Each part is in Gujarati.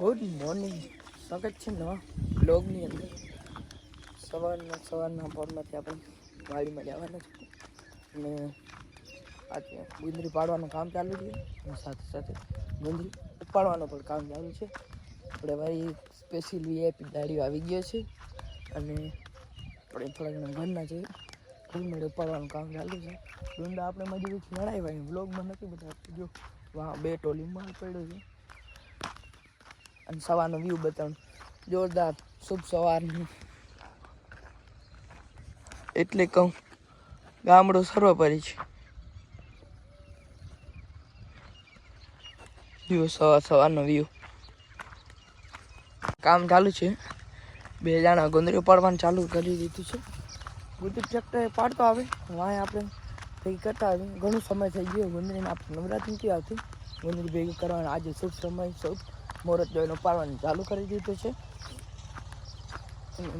ગુડ મોર્નિંગ સ્વાગત છે નવા બ્લોગની અંદર. સવારના સવારના પોરમાંથી આપણે વાડીમાં જવાના છે. અને આજે ગુંદરી પાડવાનું કામ ચાલુ છે. અને સાથે સાથે ગુંદરી ઉપાડવાનું પણ કામ ચાલુ છે. આપણે ભાઈ સ્પેશિયલ વીઆઈપી દાડીઓ આવી ગયો છે. અને આપણે થોડા ઘણા ઘરના છે. ગુંદરી ઉપાડવાનું કામ ચાલુ છે. ગુંડા આપણે મજૂરીથી ભાઈ બ્લોગમાં નથી બતાવતું. જો, વાહ, બે ટોલી માલ પડ્યો છે. અને સવારનો વ્યૂ બતાવું. જોરદાર, શુભ સવારનું. એટલે કહું, ગામડું સર્વોપરી છે. સવાર સવારનો વ્યૂ કામ ચાલુ છે. બે જણા ગુંદરી પાડવાનું ચાલુ કરી દીધું છે. ગુંદરી ટ્રેક્ટર પાડતો આવે. વાંય આપણે ભેગી કરતા આવી ઘણો સમય થઈ ગયો ગુંદરીને આપણે નવરાત્રી નથી આવતી ગુંદરી ભેગી કરવાના આજે શુભ સમય, શુભ મુહૂર્ત જોઈને ઉપાડવાનું ચાલુ કરી દીધું છે.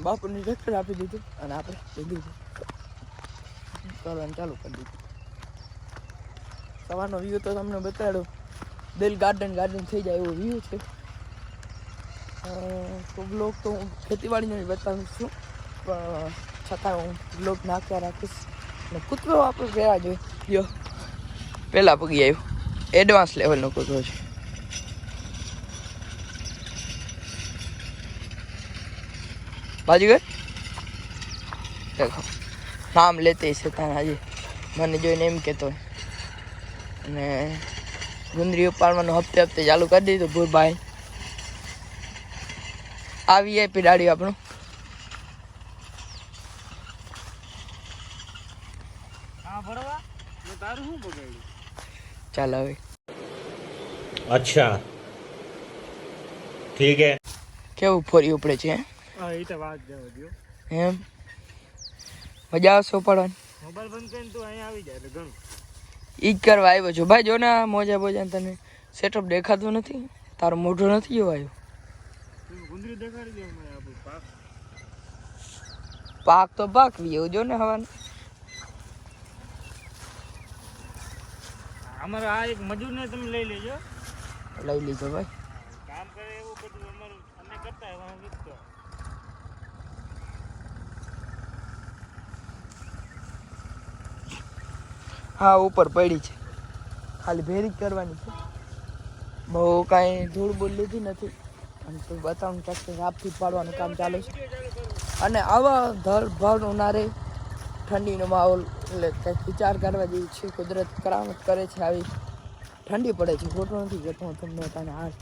બાપુને ટ્રેક્ટર આપી દીધું અને આપણે ભેગી કરવાનું ચાલુ કરી દીધું. સવારનો વ્યૂ તો તમને બતાડ્યો દિલ ગાર્ડન ગાર્ડન થઈ જાય એવો વ્યૂ છે. તો બ્લોગ તો હું ખેતીવાડીનો બતાવું છું. પણ છતાં હું બ્લોગ નાખ્યા રાખીશ. અને કૂતરો આપણે કહેવા જોઈએ. પહેલાં પગી આવ્યો. એડવાન્સ લેવલનો કૂતરો છે. બાજુગર દેખો નામ લેતે છે તારા આજે મને જોઈને એમ કહેતો હોય. અને ગુંદરી ઉપાડવાનું હપ્તે હપ્તે ચાલુ કરી દીધું ભૂરભાઈ આ વીઆઈપી દાડી આપણું હા બરોબર મેં તારું શું બગાડ્યું ચાલ હવે अच्छा ठीक है કેવું ફોરી ઉપડે છે હે? એ તો વાત જવા દો એમ? મજા આવશે ઉપાડવાની? મોબાઈલ બંધ કરીને તું અહીંયા આવી જાય એટલે ઘણું ઈ જ કરવા આવ્યો છું. ભાઈ જો ને આ મોજા બોજા તને સેટઅપ દેખાતું નથી તારું મોઢું નથી જોવાયું ગુંદરી દેખાડી દે મને આપણું પાક. પાક તો પાક એવું જો ને હવાનું. અમારે આ એક મજૂરને તમે લઈ લેજો. લઈ લીધો ભાઈ. કામ કરે એવું બધું અમારું અમે કરતા હોય નથી તો. હા, ઉપર પડી છે. ખાલી ભેરી કરવાની છે. બહુ કાંઈ ધૂળ બૂળ લીધી નથી. અને તો બતાવું ટ્રેક્ટર આપથી પાડવાનું કામ ચાલે છે. અને આવા ધર ભર ઉનાળે ઠંડીનો માહોલ, એટલે કંઈક વિચાર કરવા જેવું છે, કુદરત કરામત કરે છે આવી. ઠંડી પડે છે, ખોટું નથી કહેતો હું તમને તને આજ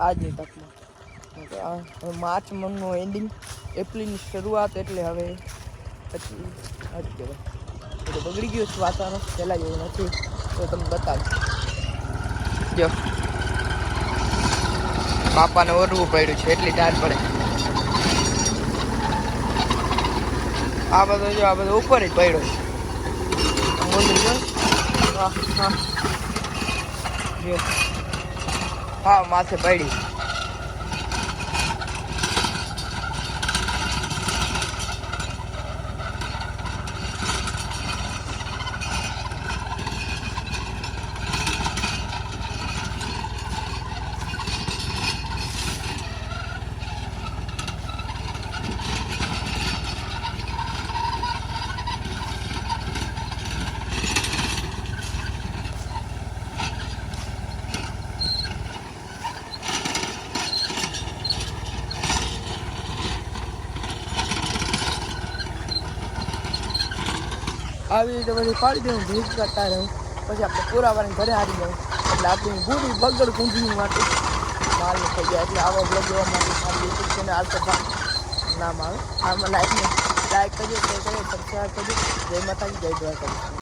આજની તકમાં. માર્ચ મંથનું એન્ડિંગ એપ્રિલની શરૂઆત, એટલે હવે પછી, હજ કહેવાય. બધું બગડી ગયું છે વાતાવરણ. પહેલાં જેવું નથી. તો તમે બતાવો. જો. પાપાને ઓરવું પડ્યું છે, એટલી ટાર પડે. આ બધો જો, આ બધો ઉપર જ પડ્યો છે. હા, માથે પડી. આવી રીતે પછી પાડી દઉં, ભેજ કરતા રહું. પછી આપણે પૂરા વાળીને ઘરે હારી જવું એટલે આપણી પૂરી બગડ કુંજી માટે માલ થઈ જાય એટલે આવા બ્લોગ જોવા માટે મારી યુટ્યુબ ચેનલ આલ્ફા નામ આવે. આમાં લાઈક લાઈક કરજો શેર કરજો સબસ્ક્રાઈબ કરજો. જય માતાજી, જય દ્વારકા